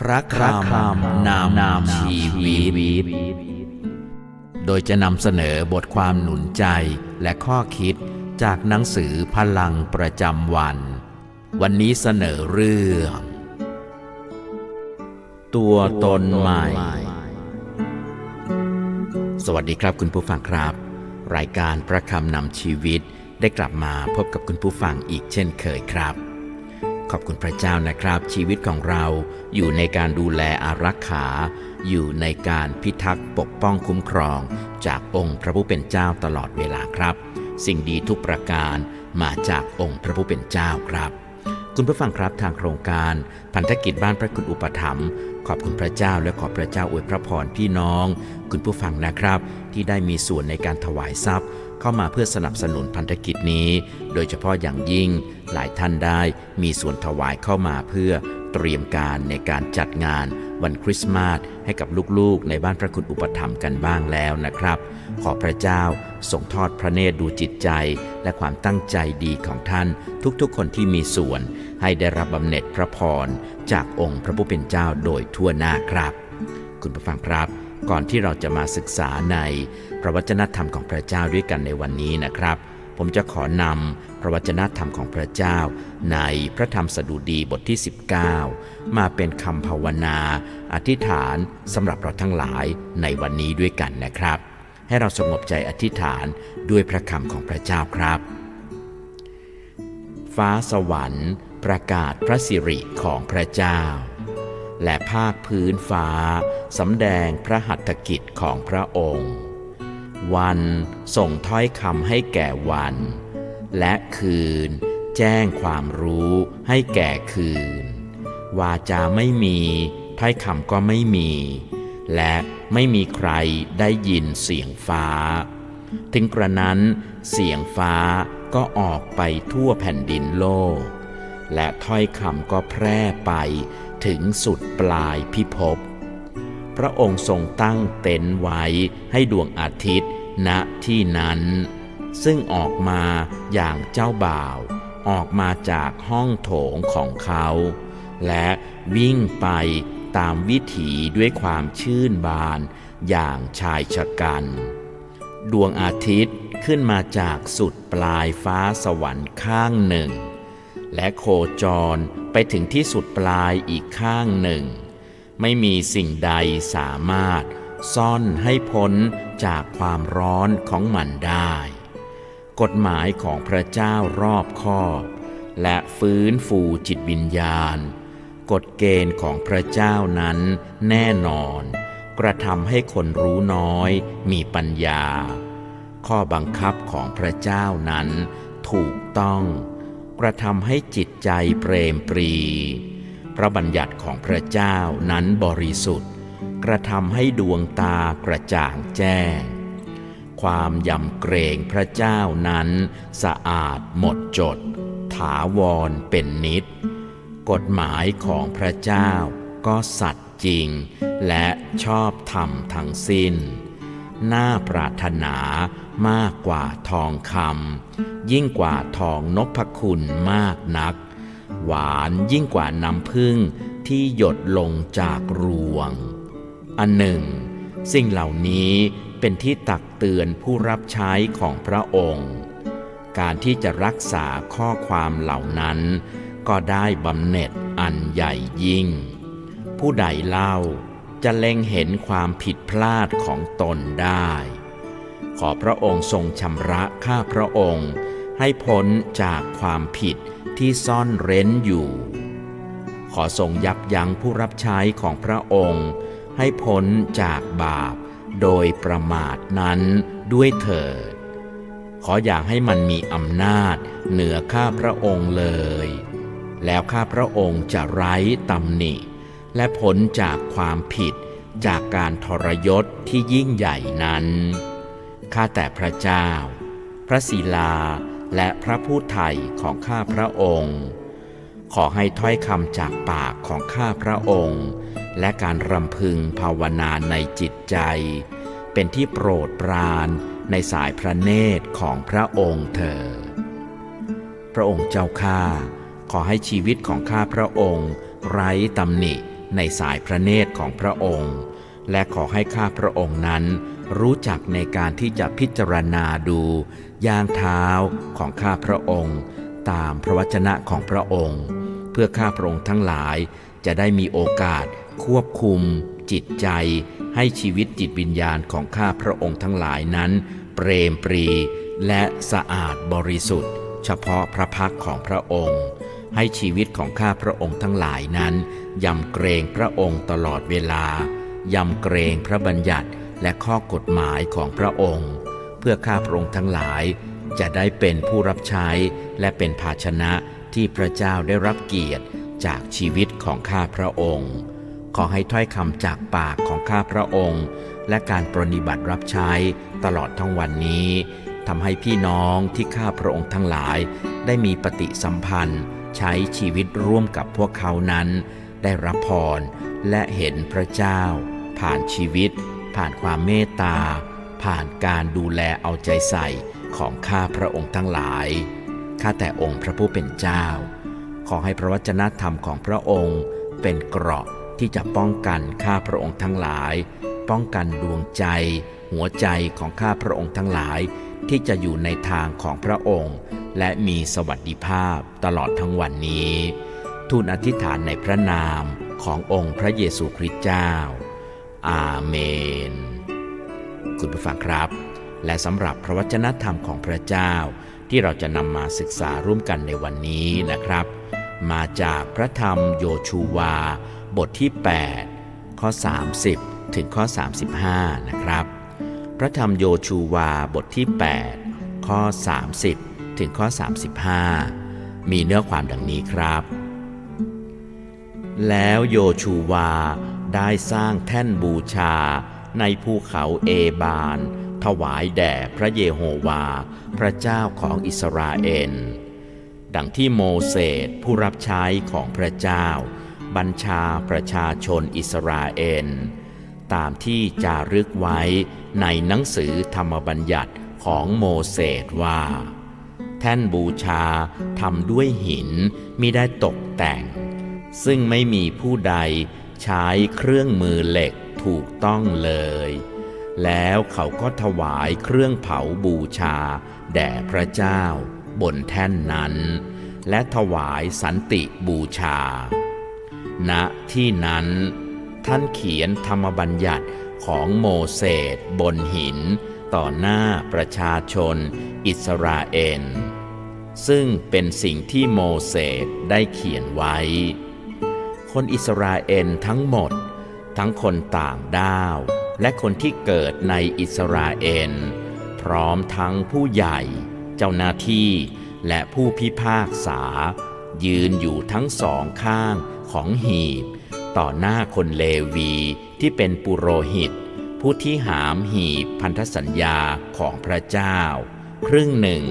พระคำนำนำชีวิต โดยจะนำเสนอบทความหนุนใจและข้อคิดจากหนังสือพลังประจำวัน วันนี้เสนอเรื่อง ตัวตนใหม่ สวัสดีครับคุณผู้ฟังครับ รายการประคำนำชีวิตได้กลับมาพบกับคุณผู้ฟังอีกเช่นเคยครับ ขอบคุณพระเจ้านะครับ ชีวิตของเราอยู่ในการดูแลอารักขา อยู่ในการพิทักษ์ปกป้องคุ้มครอง จากองค์พระผู้เป็นเจ้าตลอดเวลาครับ สิ่งดีทุกประการมาจากองค์พระผู้เป็นเจ้าครับ คุณผู้ฟังครับทางโครงการพันธกิจบ้านพระคุณอุปถัมภ์ขอบคุณพระเจ้าและขอพระเจ้าอวยพระพรพี่น้อง คุณผู้ฟังนะครับ ที่ได้มีส่วนในการถวายทรัพย์ เข้ามาเพื่อสนับสนุนพันธกิจนี้ โดยเฉพาะอย่างยิ่งหลายท่านได้มีส่วนถวายเข้ามาเพื่อเตรียมการในการจัดงานวันคริสต์มาสให้กับลูกๆ ในบ้านพระคุณอุปถัมภ์กันบ้างแล้วนะครับ ขอพระเจ้าส่งทอดพระเนตรดูจิตใจ และความตั้งใจดีของท่าน ทุกๆ คนที่มีส่วน ให้ได้รับบำเหน็จพระพรจากองค์พระผู้เป็นเจ้าโดยทั่วหน้าครับ คุณผู้ฟังครับ ก่อนที่เราจะมาศึกษาในพระวจนะธรรมของพระเจ้าด้วยกันในวันนี้นะครับ ผมจะขอนำพระวจนะธรรมของพระเจ้า ในพระธรรมสดุดีบทที่ 19 มาเป็นคำภาวนา อธิษฐานสำหรับเราทั้งหลายในวันนี้ด้วยกันนะครับ ให้เราสงบใจอธิษฐานด้วยพระคำของพระเจ้าครับ ฟ้าสวรรค์ประกาศพระสิริของพระเจ้า และภาคพื้นฟ้าสำแดงพระหัตถกิจของพระองค์ วันส่งถ้อยคำให้แก่วัน และคืน แจ้งความรู้ให้แก่คืน วาจาไม่มีถ้อยคำก็ไม่มี และไม่มีใครได้ยินเสียงฟ้า ถึงกระนั้นเสียงฟ้าก็ออกไปทั่วแผ่นดินโลก และถ้อยคำก็แพร่ไป ถึงสุดปลายพิภพ พระองค์ทรงตั้งเต็นท์ไว้ให้ดวงอาทิตย์ณที่นั้น ซึ่งออกมาอย่างเจ้าบ่าว ออกมาจากห้องโถงของเขา และวิ่งไปตามวิถีด้วยความชื่นบานอย่างชายชะกัน ดวงอาทิตย์ขึ้นมาจากสุดปลายฟ้าสวรรค์ข้างหนึ่ง และโคจรไปถึงที่สุดปลายอีกข้างหนึ่ง ไม่มีสิ่งใดสามารถซ่อนให้พ้นจากความร้อนของมันได้ กฎหมายของพระเจ้ารอบคอบและฟื้นฟูจิตวิญญาณ กฎเกณฑ์ของพระเจ้านั้นแน่นอน กระทำให้คนรู้น้อยมีปัญญา ข้อบังคับของพระเจ้านั้นถูกต้อง กระทำให้จิตใจเปรมปรี พระบัญญัติของพระเจ้านั้นบริสุทธิ์ กระทำให้ดวงตากระจ่างแจ้ง ความยำเกรงพระเจ้านั้นสะอาดหมดจด ถาวรเป็นนิด กฎหมายของพระเจ้าก็สัตย์จริง และชอบธรรมทั้งสิ้น น่าปรารถนามากกว่าทองคำยิ่งกว่าทองนพคุณมากนัก หวานยิ่งกว่าน้ำพึ่งที่หยดลงจากรวง อันหนึ่ง สิ่งเหล่านี้เป็นที่ตักเตือนผู้รับใช้ของพระองค์ การที่จะรักษาข้อความเหล่านั้น ก็ได้บำเหน็จอันใหญ่ยิ่ง ผู้ใดเล่า จะเล็งเห็นความผิดพลาดของตนได้ ขอพระองค์ทรงชำระข้าพระองค์ ให้พ้นจากความผิดที่ซ่อนเร้นอยู่ ขอทรงยับยั้งผู้รับใช้ของพระองค์ ให้พ้นจากบาปโดยประมาทนั้นด้วยเถิด ขออย่าให้มันมีอำนาจเหนือข้าพระองค์เลย แล้วข้าพระองค์จะไร้ตำหนิ และพ้นจากความผิดจากการทรยศที่ยิ่งใหญ่นั้น ข้าแต่พระเจ้า พระศิลาและพระผู้ไทยของข้าพระองค์ ขอให้ถ้อยคำจากปากของข้าพระองค์ และการรำพึงภาวนาในจิตใจ เป็นที่โปรดปรานในสายพระเนตรของพระองค์เถิดพระองค์เจ้าข้าขอให้ชีวิตของข้าพระองค์ ไร้ตำหนิ ในสายพระเนตรของพระองค์ และขอให้ข้าพระองค์นั้น รู้จักในการที่จะพิจารณาดูย่างเท้าของข้าพระองค์ ตามพระวจนะของพระองค์ เพื่อข้าพระองค์ทั้งหลายจะได้มีโอกาสควบคุม จิตใจ ให้ชีวิตจิตวิญญาณของข้าพระองค์ทั้งหลายนั้น เปรมปรี และสะอาดบริสุทธิ์ เฉพาะพระพักของพระองค์ ให้ชีวิตของข้าพระองค์ทั้งหลายนั้น ยำเกรงพระองค์ตลอดเวลายำเกรงพระบัญญัติและข้อกฎหมายของพระองค์ เพื่อข้าพระองค์ทั้งหลาย จะได้เป็นผู้รับใช้และเป็นภาชนะที่พระเจ้าได้รับเกียรติจากชีวิตของข้าพระองค์ ขอให้ถ้อยคำจากปากของข้าพระองค์ และการปรนิบัติรับใช้ตลอดทั้งวันนี้ทำให้พี่น้องที่ข้าพระองค์ทั้งหลาย ได้มีปฏิสัมพันธ์ ใช้ชีวิตร่วมกับพวกเขานั้น ได้รับพร และเห็นพระเจ้า ผ่านชีวิต ผ่านความเมตตา ผ่านการดูแลเอาใจใส่ของข้าพระองค์ทั้งหลาย ข้าแต่องค์พระผู้เป็นเจ้า ขอให้พระวจนะธรรมของพระองค์ เป็นเกราะที่จะป้องกันข้าพระองค์ทั้งหลาย ป้องกันดวงใจ หัวใจของข้าพระองค์ทั้งหลาย ที่จะอยู่ในทางของพระองค์ และมีสวัสดิภาพตลอดทั้งวันนี้ ทูลอธิษฐานในพระนามขององค์พระเยซูคริสต์เจ้า อาเมน คุณผู้ฟังครับ และสำหรับพระวจนะธรรมของพระเจ้า ที่เราจะนำมาศึกษาร่วมกันในวันนี้นะครับ มาจากพระธรรมโยชูวา บทที่ 8 ข้อ 30 ถึงข้อ 35 นะครับ พระธรรมโยชูวาบทที่ 8 ข้อ 30 ถึงข้อ 35 มีเนื้อความดังนี้ครับ แล้วโยชูวาได้สร้างแท่นบูชาในภูเขาเอบาน ถวายแด่พระเยโฮวา พระเจ้าของอิสราเอล ดังที่โมเสสผู้รับใช้ของพระเจ้า บัญชาประชาชนอิสราเอล ตามที่จารึกไว้ในหนังสือธรรมบัญญัติของโมเสสว่า แท่นบูชาทำด้วยหินมิได้ตกแต่ง ซึ่งไม่มีผู้ใดใช้เครื่องมือเหล็กถูกต้องเลย แล้วเขาก็ถวายเครื่องเผาบูชา แด่พระเจ้า บนแท่นนั้น และถวายสันติบูชา ณ ที่นั้น ท่านเขียนธรรมบัญญัติของโมเสสบนหิน ต่อหน้าประชาชน อิสราเอลซึ่งเป็นสิ่งที่โมเสสได้เขียนไว้ คนอิสราเอลทั้งหมด ทั้งคนต่างด้าว และคนที่เกิดในอิสราเอลพร้อมทั้งผู้ใหญ่ เจ้าหน้าที่และผู้พิพากษา ยืนอยู่ทั้งสองข้างของหีบ ต่อหน้าคนเลวีที่เป็นปุโรหิต ผู้ที่หามหีบพันธสัญญาของพระเจ้า ครึ่งหนึ่ง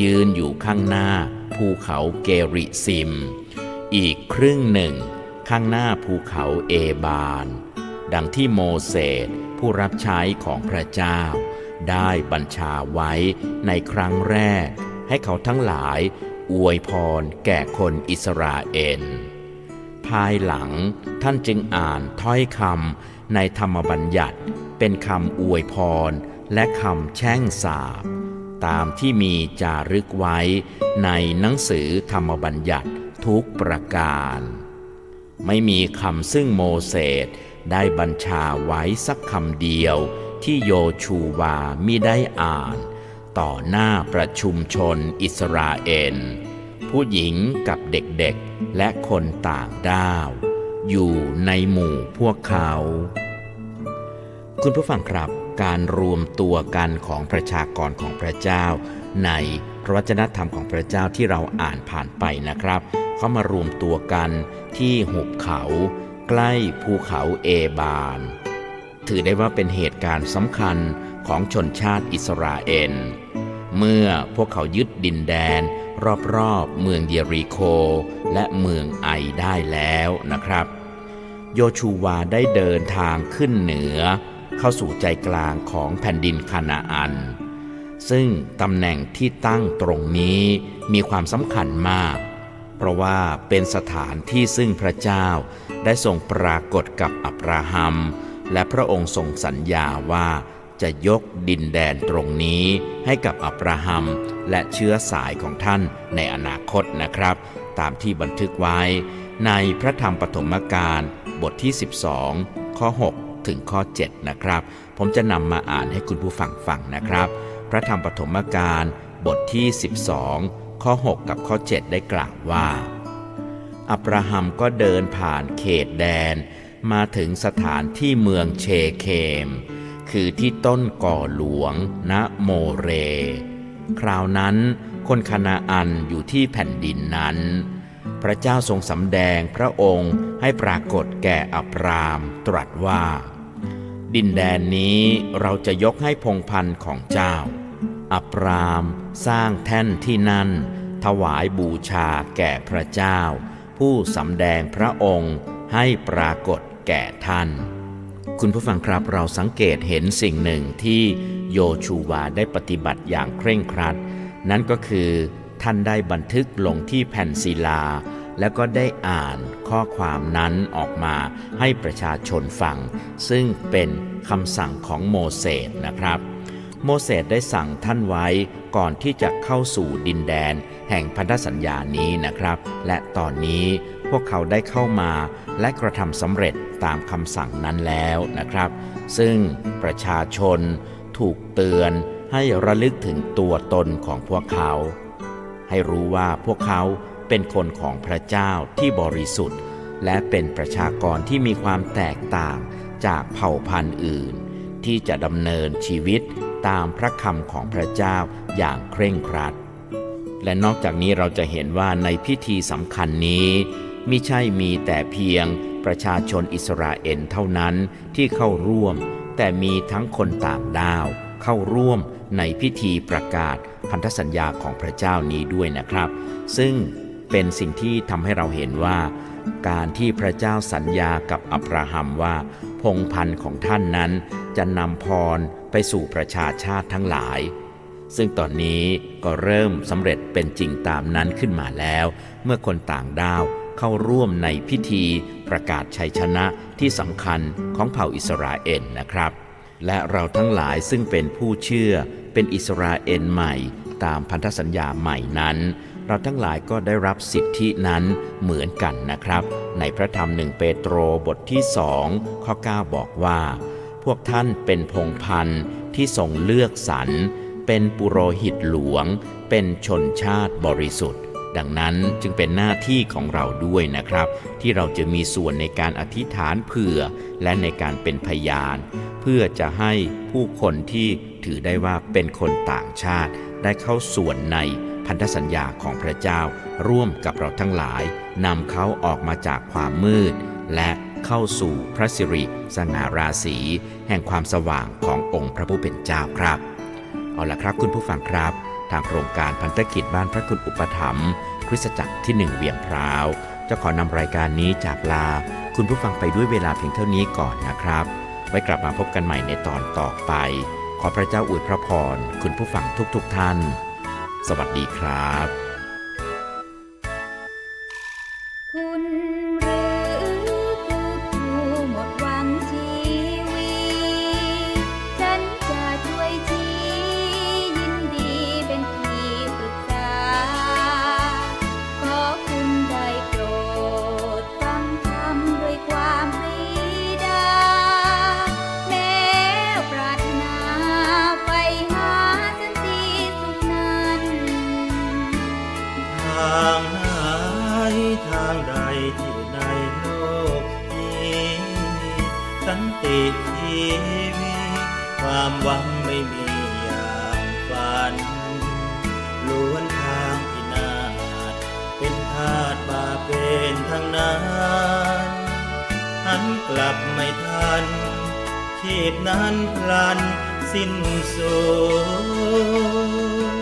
ยืนอยู่ข้างหน้าภูเขาเกริซิม อีกครึ่งหนึ่ง ข้างหน้าภูเขาเอบาน ดังที่โมเสสผู้รับใช้ของพระเจ้า ได้บัญชาไว้ในครั้งแรก ให้เขาทั้งหลายอวยพรแก่คนอิสราเอล ภายหลังท่านจึงอ่านถ้อยคำในธรรมบัญญัติเป็นคำอวยพรและคำแช่งสาบ ตามที่มีจารึกไว้ในหนังสือธรรมบัญญัติทุกประการ ไม่มีคำซึ่งโมเสสได้บัญชาไว้สักคำเดียวที่โยชูวามิได้อ่าน ต่อหน้าประชุมชนอิสราเอล ผู้หญิงกับเด็กๆและคนต่างด้าว อยู่ในหมู่พวกเขา คุณผู้ฟังครับการรวมตัวกันของประชากรของพระเจ้า ในพระวจนะธรรมของพระเจ้าที่เราอ่านผ่านไปนะครับ เขามารวมตัวกันที่หุบเขา ใกล้ภูเขาเอบาน ถือได้ว่าเป็นเหตุการณ์สำคัญของชนชาติอิสราเอล เมื่อพวกเขายึดดินแดน รอบๆ เมืองเยริโค และเมืองไอได้แล้วนะครับ โยชูวาได้เดินทางขึ้นเหนือ เข้าสู่ใจกลางของแผ่นดินคานาอันซึ่งตำแหน่งที่ตั้งตรงนี้มีความสำคัญมาก เพราะว่าเป็นสถานที่ซึ่งพระเจ้าได้ทรงปรากฏกับอับราฮัม และพระองค์ทรงสัญญาว่าจะยกดินแดนตรงนี้ให้กับอับราฮัม และเชื้อสายของท่านในอนาคตนะครับ ตามที่บันทึกไว้ ในพระธรรมปฐมกาลบทที่ 12 ข้อ 6 ถึงข้อ 7 นะครับ ผมจะนำมาอ่านให้คุณผู้ฟังฟังนะครับ พระธรรมปฐมกาลบทที่ 12 ข้อ 6 กับข้อ 7 ได้กล่าวว่า อับราฮัมก็เดินผ่านเขตแดน มาถึงสถานที่เมืองเชเคม คือที่ต้นก่อหลวงณโมเร คราวนั้นคนคานาอันอยู่ที่แผ่นดินนั้น พระเจ้าทรงสำแดงพระองค์ให้ปรากฏแก่อับรามตรัสว่า ดินแดนนี้เราจะยกให้พงพันธ์ของเจ้า อับรามสร้างแท่นที่นั่น ถวายบูชาแก่พระเจ้า ผู้สำแดงพระองค์ให้ปรากฏแก่ท่าน คุณผู้ฟังครับเราสังเกตเห็นสิ่งหนึ่งที่โยชูวาได้ปฏิบัติอย่างเคร่งครัด นั่นก็คือท่านได้บันทึกลงที่แผ่นศิลา แล้วก็ได้อ่านข้อความนั้นออกมาให้ประชาชนฟัง ซึ่งเป็นคำสั่งของโมเสสนะครับ โมเสสได้สั่งท่านไว้ก่อนที่จะเข้าสู่ดินแดน แห่งพันธสัญญานี้นะครับ และตอนนี้พวกเขาได้เข้ามาและกระทำสำเร็จตามคำสั่งนั้นแล้วนะครับ ซึ่งประชาชนถูกเตือนให้ระลึกถึงตัวตนของพวกเขา ให้รู้ว่าพวกเขาเป็นคนของพระเจ้าที่บริสุทธิ์ และเป็นประชากรที่มีความแตกต่างจากเผ่าพันธุ์อื่น ที่จะดำเนินชีวิตตามพระคำของพระเจ้าอย่างเคร่งครัด และนอกจากนี้เราจะเห็นว่าในพิธีสำคัญนี้มิใช่มีแต่เพียงประชาชนอิสราเอลเท่านั้นที่เข้าร่วม แต่มีทั้งคนต่างด้าว เข้าร่วมในพิธีประกาศพันธสัญญาของพระเจ้านี้ด้วยนะครับ ซึ่งเป็นสิ่งที่ทำให้เราเห็นว่า การที่พระเจ้าสัญญากับอับราฮัมว่า งพันธุ์ของท่านนั้นจะนำพรไปสู่ประชาชาติทั้งหลาย ซึ่งตอนนี้ก็เริ่มสำเร็จเป็นจริงตามนั้นขึ้นมาแล้ว เมื่อคนต่างด้าวเข้าร่วมในพิธีประกาศชัยชนะที่สำคัญของเผ่าอิสราเอลนะครับ และเราทั้งหลายซึ่งเป็นผู้เชื่อเป็นอิสราเอลใหม่ ตามพันธสัญญาใหม่นั้น เราทั้งหลายก็ได้รับสิทธินั้นเหมือนกันนะครับ ในพระธรรมหนึ่งเปโตรบทที่สองข้อ 9 บอกว่า พวกท่านเป็นพงพันธ์ที่ทรงเลือกสรรเป็นปุโรหิตหลวง เป็นชนชาติบริสุทธิ์ ดังนั้นจึงเป็นหน้าที่ของเราด้วยนะครับ ที่เราจะมีส่วนในการอธิษฐานเผื่อ และในการเป็นพยาน เพื่อจะให้ผู้คนที่ถือได้ว่าเป็นคนต่างชาติได้เข้าส่วนใน พันธสัญญาของพระเจ้าร่วมกับเราทั้งหลายนำเขาออกมาจากความมืด และเข้าสู่พระสิริสง่าราศีแห่งความสว่างขององค์พระผู้เป็นเจ้าครับ เอาละครับคุณผู้ฟังครับ ทางโครงการพันธกิจบ้านพระคุณอุปถัมภ์คริสตจักรที่หนึ่งเวียงพร้าวจะขอนำรายการนี้จากลา คุณผู้ฟังไปด้วยเวลาเพียงเท่านี้ก่อนนะครับ ไว้กลับมาพบกันใหม่ในตอนต่อไป ขอพระเจ้าอวยพระพรคุณผู้ฟังทุกๆทท่าน สวัสดีครับ กลับไม่ทันชีพนั้นพลันสิ้นสูญ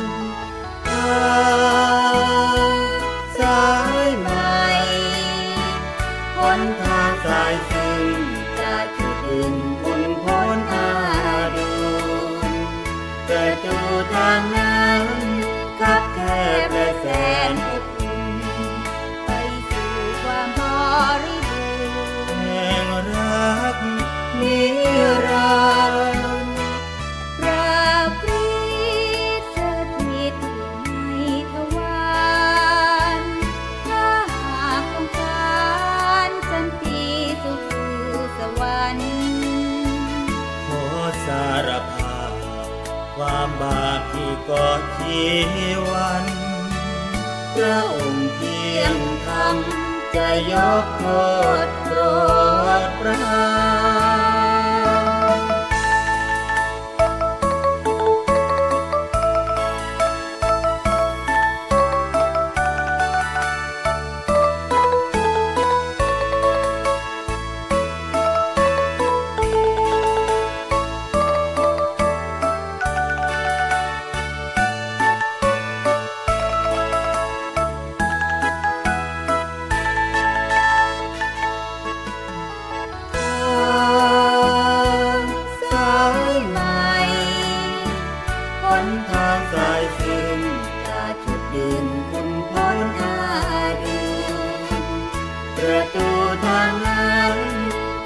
ประตูทางนั้น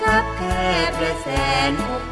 คับแคบและแสนอบ